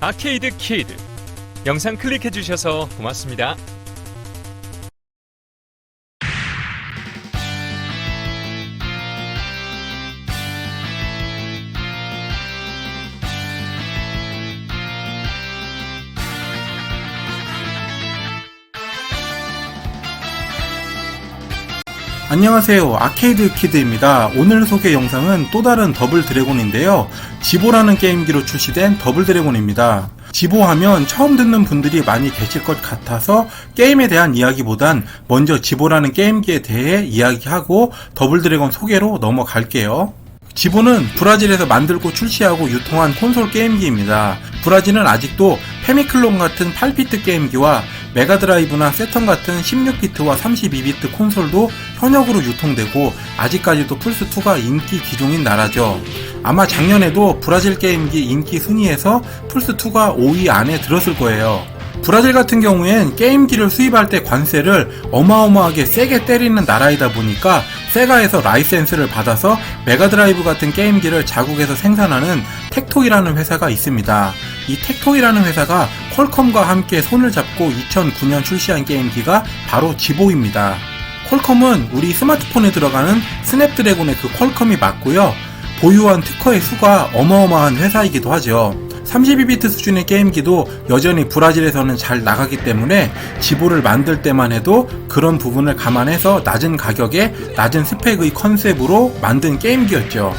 아케이드 키드 영상 클릭해 주셔서 고맙습니다. 안녕하세요. 아케이드 키드입니다. 오늘 소개 영상은 또 다른 더블 드래곤인데요. 지보라는 게임기로 출시된 더블 드래곤입니다. 지보 하면 처음 듣는 분들이 많이 계실 것 같아서 게임에 대한 이야기보단 먼저 지보라는 게임기에 대해 이야기하고 더블 드래곤 소개로 넘어갈게요. 지보는 브라질에서 만들고 출시하고 유통한 콘솔 게임기입니다. 브라질은 아직도 페미클론 같은 8비트 게임기와 메가드라이브나 세턴 같은 16비트와 32비트 콘솔도 현역으로 유통되고 아직까지도 플스2가 인기 기종인 나라죠. 아마 작년에도 브라질 게임기 인기 순위에서 플스2가 5위 안에 들었을 거예요. 브라질 같은 경우엔 게임기를 수입할 때 관세를 어마어마하게 세게 때리는 나라이다 보니까 세가에서 라이센스를 받아서 메가드라이브 같은 게임기를 자국에서 생산하는 텍토이라는 회사가 있습니다. 이 텍토이라는 회사가 퀄컴과 함께 손을 잡고 2009년 출시한 게임기가 바로 지보입니다. 퀄컴은 우리 스마트폰에 들어가는 스냅드래곤의 그 퀄컴이 맞고요. 보유한 특허의 수가 어마어마한 회사이기도 하죠. 32비트 수준의 게임기도 여전히 브라질에서는 잘 나가기 때문에 지보를 만들 때만 해도 그런 부분을 감안해서 낮은 가격에 낮은 스펙의 컨셉으로 만든 게임기였죠.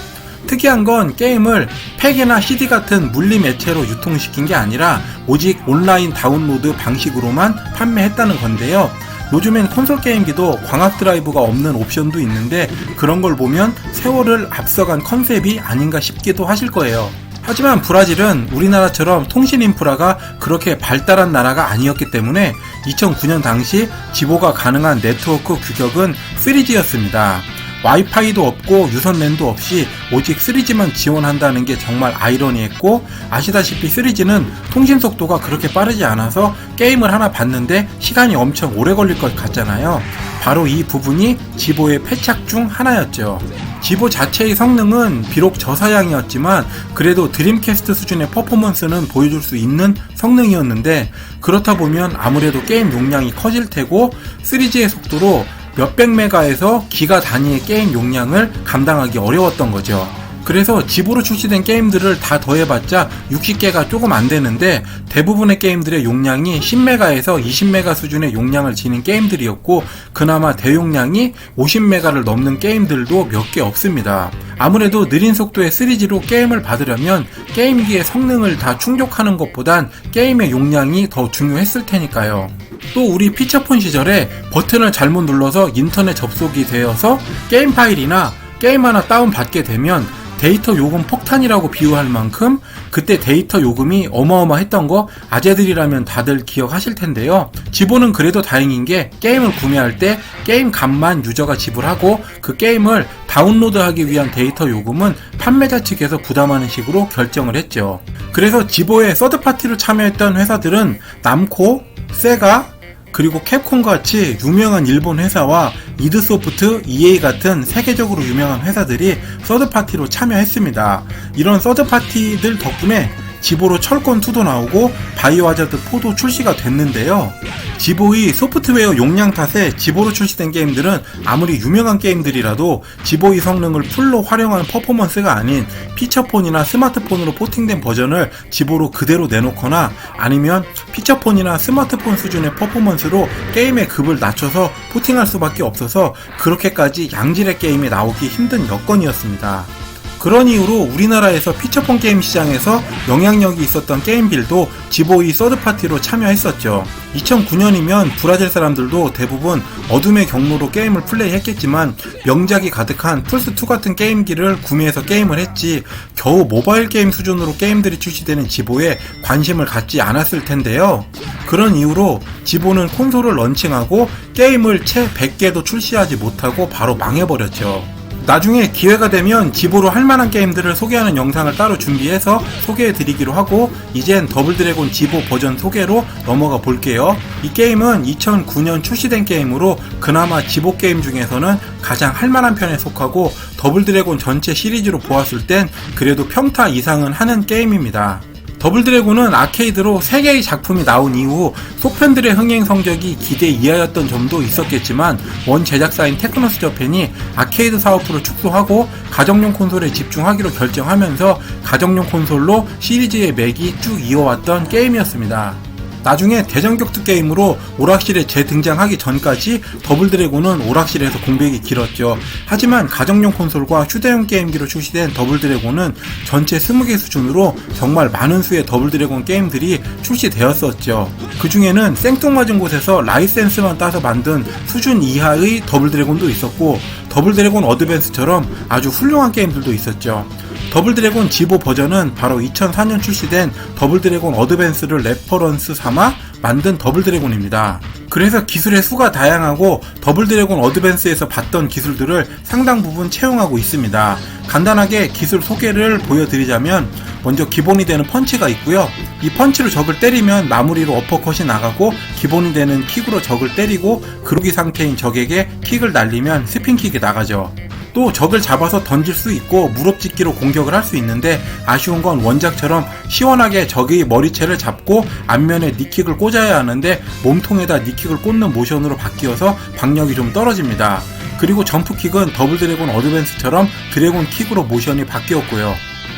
특이한 건 게임을 팩이나 CD 같은 물리 매체로 유통시킨 게 아니라 오직 온라인 다운로드 방식으로만 판매했다는 건데요. 요즘엔 콘솔 게임기도 광학 드라이브가 없는 옵션도 있는데 그런 걸 보면 세월을 앞서간 컨셉이 아닌가 싶기도 하실 거예요. 하지만 브라질은 우리나라처럼 통신 인프라가 그렇게 발달한 나라가 아니었기 때문에 2009년 당시 지보가 가능한 네트워크 규격은 3G였습니다. 와이파이도 없고 유선랜도 없이 오직 3G만 지원한다는 게 정말 아이러니했고 아시다시피 3G는 통신 속도가 그렇게 빠르지 않아서 게임을 하나 봤는데 시간이 엄청 오래 걸릴 것 같잖아요. 바로 이 부분이 지보의 패착 중 하나였죠. 지보 자체의 성능은 비록 저사양이었지만 그래도 드림캐스트 수준의 퍼포먼스는 보여줄 수 있는 성능이었는데 그렇다 보면 아무래도 게임 용량이 커질 테고 3G의 속도로 몇백 메가에서 기가 단위의 게임 용량을 감당하기 어려웠던 거죠. 그래서 집으로 출시된 게임들을 다 더해봤자 60개가 조금 안 되는데 대부분의 게임들의 용량이 10메가에서 20메가 수준의 용량을 지닌 게임들이었고 그나마 대용량이 50메가를 넘는 게임들도 몇 개 없습니다. 아무래도 느린 속도의 3G로 게임을 받으려면 게임기의 성능을 다 충족하는 것보단 게임의 용량이 더 중요했을 테니까요. 또 우리 피처폰 시절에 버튼을 잘못 눌러서 인터넷 접속이 되어서 게임 파일이나 게임 하나 다운받게 되면 데이터 요금 폭탄이라고 비유할 만큼 그때 데이터 요금이 어마어마했던 거 아재들이라면 다들 기억하실 텐데요. 지보는 그래도 다행인 게 게임을 구매할 때 게임 값만 유저가 지불하고 그 게임을 다운로드하기 위한 데이터 요금은 판매자 측에서 부담하는 식으로 결정을 했죠. 그래서 지보에 서드파티로 참여했던 회사들은 남코, 세가, 그리고 캡콤 같이 유명한 일본 회사와 이드소프트, EA 같은 세계적으로 유명한 회사들이 서드파티로 참여했습니다. 이런 서드파티들 덕분에 지보로 철권 2도 나오고 바이오하자드 4도 출시가 됐는데요. 지보의 소프트웨어 용량 탓에 지보로 출시된 게임들은 아무리 유명한 게임들이라도 지보의 성능을 풀로 활용한 퍼포먼스가 아닌 피처폰이나 스마트폰으로 포팅된 버전을 지보로 그대로 내놓거나 아니면 피처폰이나 스마트폰 수준의 퍼포먼스로 게임의 급을 낮춰서 포팅할 수밖에 없어서 그렇게까지 양질의 게임이 나오기 힘든 여건이었습니다. 그런 이유로 우리나라에서 피처폰 게임 시장에서 영향력이 있었던 게임빌도 지보이 서드파티로 참여했었죠. 2009년이면 브라질 사람들도 대부분 어둠의 경로로 게임을 플레이했겠지만 명작이 가득한 플스2 같은 게임기를 구매해서 게임을 했지 겨우 모바일 게임 수준으로 게임들이 출시되는 지보에 관심을 갖지 않았을 텐데요. 그런 이유로 지보는 콘솔을 런칭하고 게임을 채 100개도 출시하지 못하고 바로 망해버렸죠. 나중에 기회가 되면 집으로 할 만한 게임들을 소개하는 영상을 따로 준비해서 소개해 드리기로 하고 이젠 더블 드래곤 지보 버전 소개로 넘어가 볼게요. 이 게임은 2009년 출시된 게임으로 그나마 지보 게임 중에서는 가장 할 만한 편에 속하고 더블 드래곤 전체 시리즈로 보았을 땐 그래도 평타 이상은 하는 게임입니다. 더블 드래곤은 아케이드로 3개의 작품이 나온 이후 속편들의 흥행 성적이 기대 이하였던 점도 있었겠지만 원 제작사인 테크노스 저펜이 아케이드 사업부를 축소하고 가정용 콘솔에 집중하기로 결정하면서 가정용 콘솔로 시리즈의 맥이 쭉 이어왔던 게임이었습니다. 나중에 대전격투 게임으로 오락실에 재등장하기 전까지 더블 드래곤은 오락실에서 공백이 길었죠. 하지만 가정용 콘솔과 휴대용 게임기로 출시된 더블 드래곤은 전체 20개 수준으로 정말 많은 수의 더블 드래곤 게임들이 출시되었었죠. 그 중에는 생뚱맞은 곳에서 라이센스만 따서 만든 수준 이하의 더블 드래곤도 있었고 더블 드래곤 어드밴스처럼 아주 훌륭한 게임들도 있었죠. 더블 드래곤 지보 버전은 바로 2004년 출시된 더블 드래곤 어드밴스를 레퍼런스 삼아 만든 더블 드래곤입니다. 그래서 기술의 수가 다양하고 더블 드래곤 어드밴스에서 봤던 기술들을 상당 부분 채용하고 있습니다. 간단하게 기술 소개를 보여드리자면 먼저 기본이 되는 펀치가 있고요. 이 펀치로 적을 때리면 마무리로 어퍼컷이 나가고 기본이 되는 킥으로 적을 때리고 그루기 상태인 적에게 킥을 날리면 스핀킥이 나가죠. 또 적을 잡아서 던질 수 있고 무릎 짓기로 공격을 할 수 있는데 아쉬운 건 원작처럼 시원하게 적의 머리채를 잡고 앞면에 니킥을 꽂아야 하는데 몸통에다 니킥을 꽂는 모션으로 바뀌어서 박력이 좀 떨어집니다. 그리고 점프킥은 더블 드래곤 어드밴스처럼 드래곤 킥으로 모션이 바뀌었고요.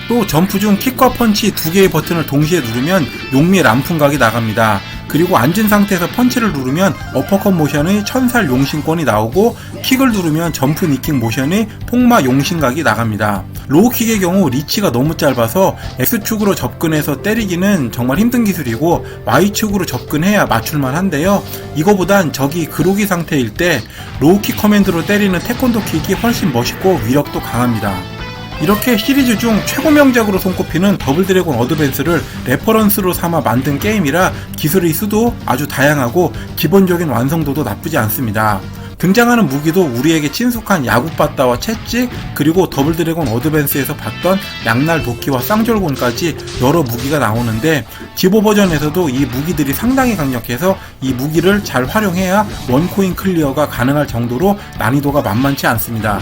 또 점프 중 킥과 펀치 두 개의 버튼을 동시에 누르면 용미 람풍각이 나갑니다. 그리고 앉은 상태에서 펀치를 누르면 어퍼컷 모션의 천살 용신권이 나오고 킥을 누르면 점프 니킥 모션의 폭마 용신각이 나갑니다. 로우킥의 경우 리치가 너무 짧아서 X축으로 접근해서 때리기는 정말 힘든 기술이고 Y축으로 접근해야 맞출만 한데요. 이거보단 적이 그로기 상태일 때 로우킥 커맨드로 때리는 태권도 킥이 훨씬 멋있고 위력도 강합니다. 이렇게 시리즈 중 최고 명작으로 손꼽히는 더블 드래곤 어드밴스를 레퍼런스로 삼아 만든 게임이라 기술의 수도 아주 다양하고 기본적인 완성도도 나쁘지 않습니다. 등장하는 무기도 우리에게 친숙한 야구바따와 채찍 그리고 더블 드래곤 어드밴스에서 봤던 양날 도끼와 쌍절곤까지 여러 무기가 나오는데 지보 버전에서도 이 무기들이 상당히 강력해서 이 무기를 잘 활용해야 원코인 클리어가 가능할 정도로 난이도가 만만치 않습니다.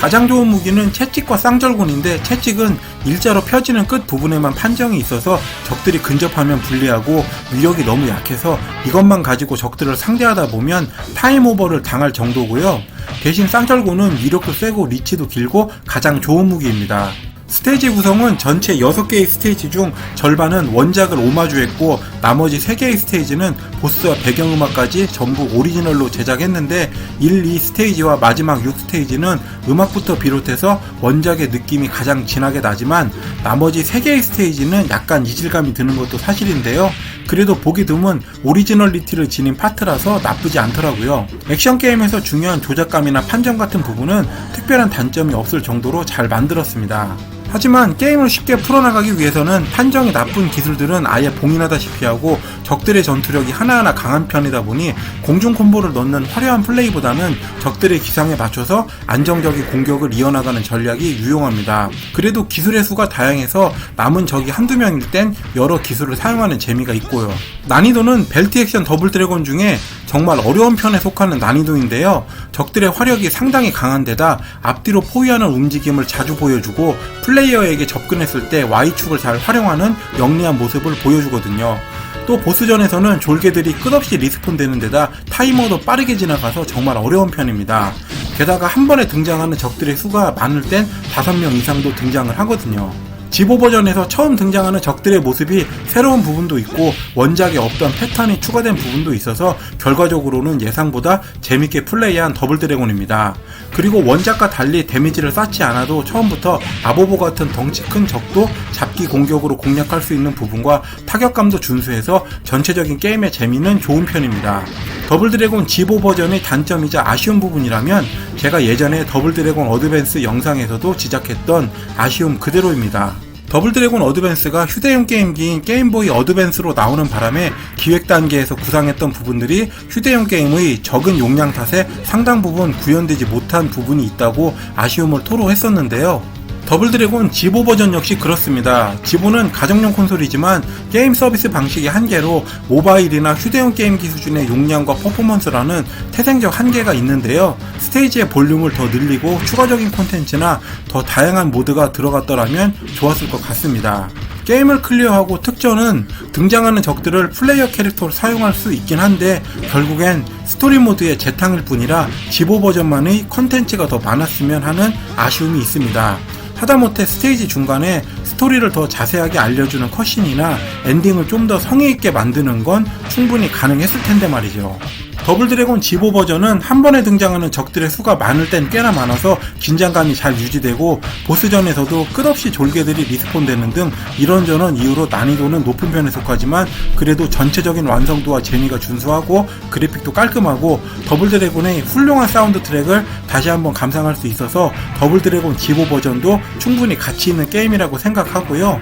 가장 좋은 무기는 채찍과 쌍절곤인데 채찍은 일자로 펴지는 끝 부분에만 판정이 있어서 적들이 근접하면 불리하고 위력이 너무 약해서 이것만 가지고 적들을 상대하다 보면 타임 오버를 당할 정도고요. 대신 쌍절곤은 위력도 세고 리치도 길고 가장 좋은 무기입니다. 스테이지 구성은 전체 6개의 스테이지 중 절반은 원작을 오마주했고 나머지 3개의 스테이지는 보스와 배경음악까지 전부 오리지널로 제작했는데 1, 2 스테이지와 마지막 6 스테이지는 음악부터 비롯해서 원작의 느낌이 가장 진하게 나지만 나머지 3개의 스테이지는 약간 이질감이 드는 것도 사실인데요. 그래도 보기 드문 오리지널리티를 지닌 파트라서 나쁘지 않더라고요. 액션 게임에서 중요한 조작감이나 판정 같은 부분은 특별한 단점이 없을 정도로 잘 만들었습니다. 하지만 게임을 쉽게 풀어나가기 위해서는 판정이 나쁜 기술들은 아예 봉인하다시피 하고 적들의 전투력이 하나하나 강한 편이다 보니 공중 콤보를 넣는 화려한 플레이보다는 적들의 기상에 맞춰서 안정적인 공격을 이어나가는 전략이 유용합니다. 그래도 기술의 수가 다양해서 남은 적이 한두 명일 땐 여러 기술을 사용하는 재미가 있고요. 난이도는 벨트 액션 더블 드래곤 중에 정말 어려운 편에 속하는 난이도인데요. 적들의 화력이 상당히 강한 데다 앞뒤로 포위하는 움직임을 자주 보여주고 플레이어에게 접근했을 때 Y축을 잘 활용하는 영리한 모습을 보여주거든요. 또 보스전에서는 졸개들이 끝없이 리스폰 되는 데다 타이머도 빠르게 지나가서 정말 어려운 편입니다. 게다가 한 번에 등장하는 적들의 수가 많을 땐 5명 이상도 등장을 하거든요. 지보 버전에서 처음 등장하는 적들의 모습이 새로운 부분도 있고 원작에 없던 패턴이 추가된 부분도 있어서 결과적으로는 예상보다 재밌게 플레이한 더블 드래곤입니다. 그리고 원작과 달리 데미지를 쌓지 않아도 처음부터 아보보 같은 덩치 큰 적도 잡기 공격으로 공략할 수 있는 부분과 타격감도 준수해서 전체적인 게임의 재미는 좋은 편입니다. 더블 드래곤 지보 버전의 단점이자 아쉬운 부분이라면 제가 예전에 더블 드래곤 어드밴스 영상에서도 지적했던 아쉬움 그대로입니다. 더블 드래곤 어드밴스가 휴대용 게임기인 게임보이 어드밴스로 나오는 바람에 기획 단계에서 구상했던 부분들이 휴대용 게임의 적은 용량 탓에 상당 부분 구현되지 못한 부분이 있다고 아쉬움을 토로했었는데요. 더블 드래곤 지보 버전 역시 그렇습니다. 지보는 가정용 콘솔이지만 게임 서비스 방식의 한계로 모바일이나 휴대용 게임기 수준의 용량과 퍼포먼스라는 태생적 한계가 있는데요. 스테이지의 볼륨을 더 늘리고 추가적인 콘텐츠나 더 다양한 모드가 들어갔더라면 좋았을 것 같습니다. 게임을 클리어하고 특전은 등장하는 적들을 플레이어 캐릭터로 사용할 수 있긴 한데 결국엔 스토리 모드의 재탕일 뿐이라 지보 버전만의 컨텐츠가 더 많았으면 하는 아쉬움이 있습니다. 하다못해 스테이지 중간에 스토리를 더 자세하게 알려주는 컷신이나 엔딩을 좀 더 성의있게 만드는 건 충분히 가능했을 텐데 말이죠. 더블 드래곤 지보 버전은 한 번에 등장하는 적들의 수가 많을 땐 꽤나 많아서 긴장감이 잘 유지되고 보스전에서도 끝없이 졸개들이 리스폰되는 등 이런저런 이유로 난이도는 높은 편에 속하지만 그래도 전체적인 완성도와 재미가 준수하고 그래픽도 깔끔하고 더블 드래곤의 훌륭한 사운드 트랙을 다시 한번 감상할 수 있어서 더블 드래곤 지보 버전도 충분히 가치 있는 게임이라고 생각하고요.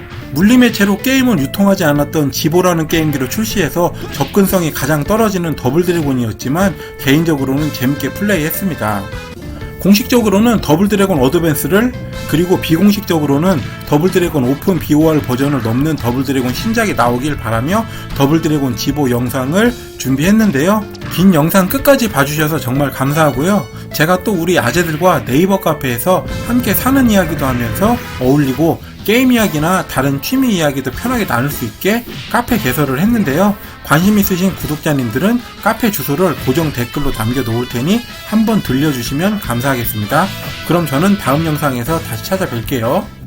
채로 게임은 유통하지 않았던 지보라는 게임기로 출시해서 접근성이 가장 떨어지는 더블 드래곤이었지만 개인적으로는 재밌게 플레이했습니다. 공식적으로는 더블 드래곤 어드밴스를 그리고 비공식적으로는 더블 드래곤 오픈 BOR 버전을 넘는 더블 드래곤 신작이 나오길 바라며 더블 드래곤 지보 영상을 준비했는데요. 긴 영상 끝까지 봐주셔서 정말 감사하고요. 제가 또 우리 아재들과 네이버 카페에서 함께 사는 이야기도 하면서 어울리고 게임 이야기나 다른 취미 이야기도 편하게 나눌 수 있게 카페 개설을 했는데요. 관심 있으신 구독자님들은 카페 주소를 고정 댓글로 남겨 놓을 테니 한번 들려주시면 감사하겠습니다. 그럼 저는 다음 영상에서 다시 찾아뵐게요.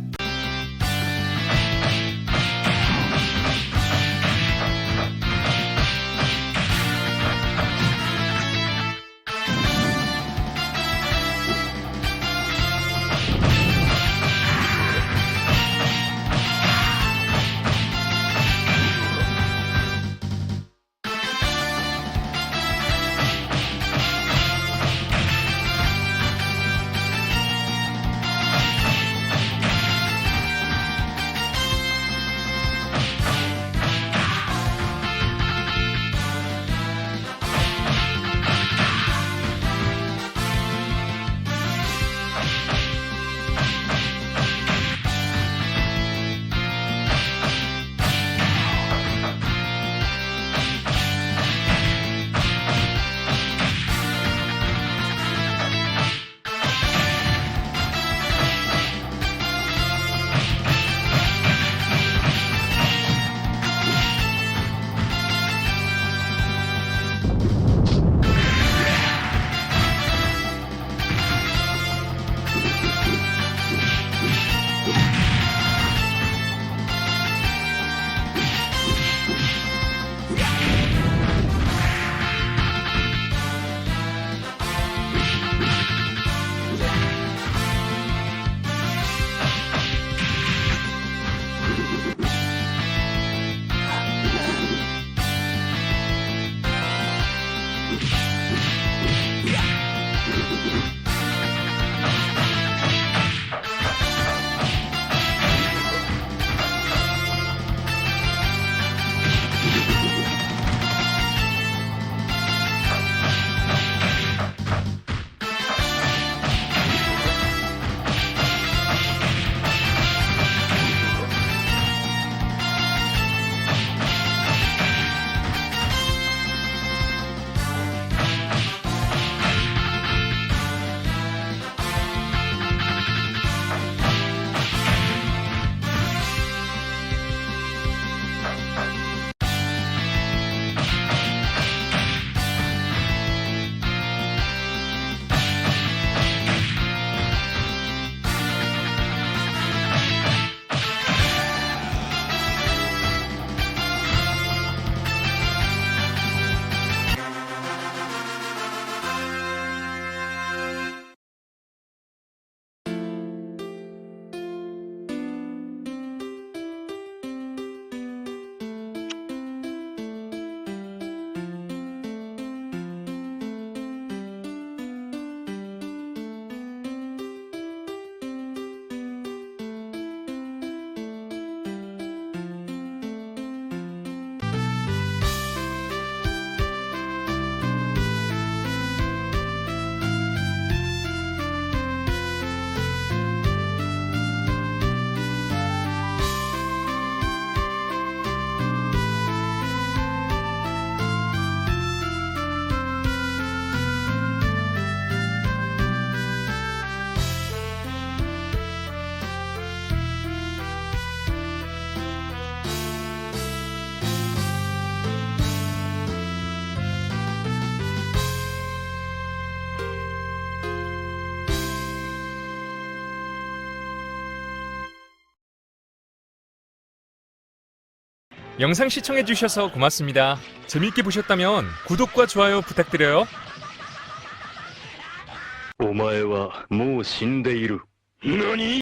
영상 시청해주셔서 고맙습니다. 재밌게 보셨다면 구독과 좋아요 부탁드려요. お前はもう死んでいる。何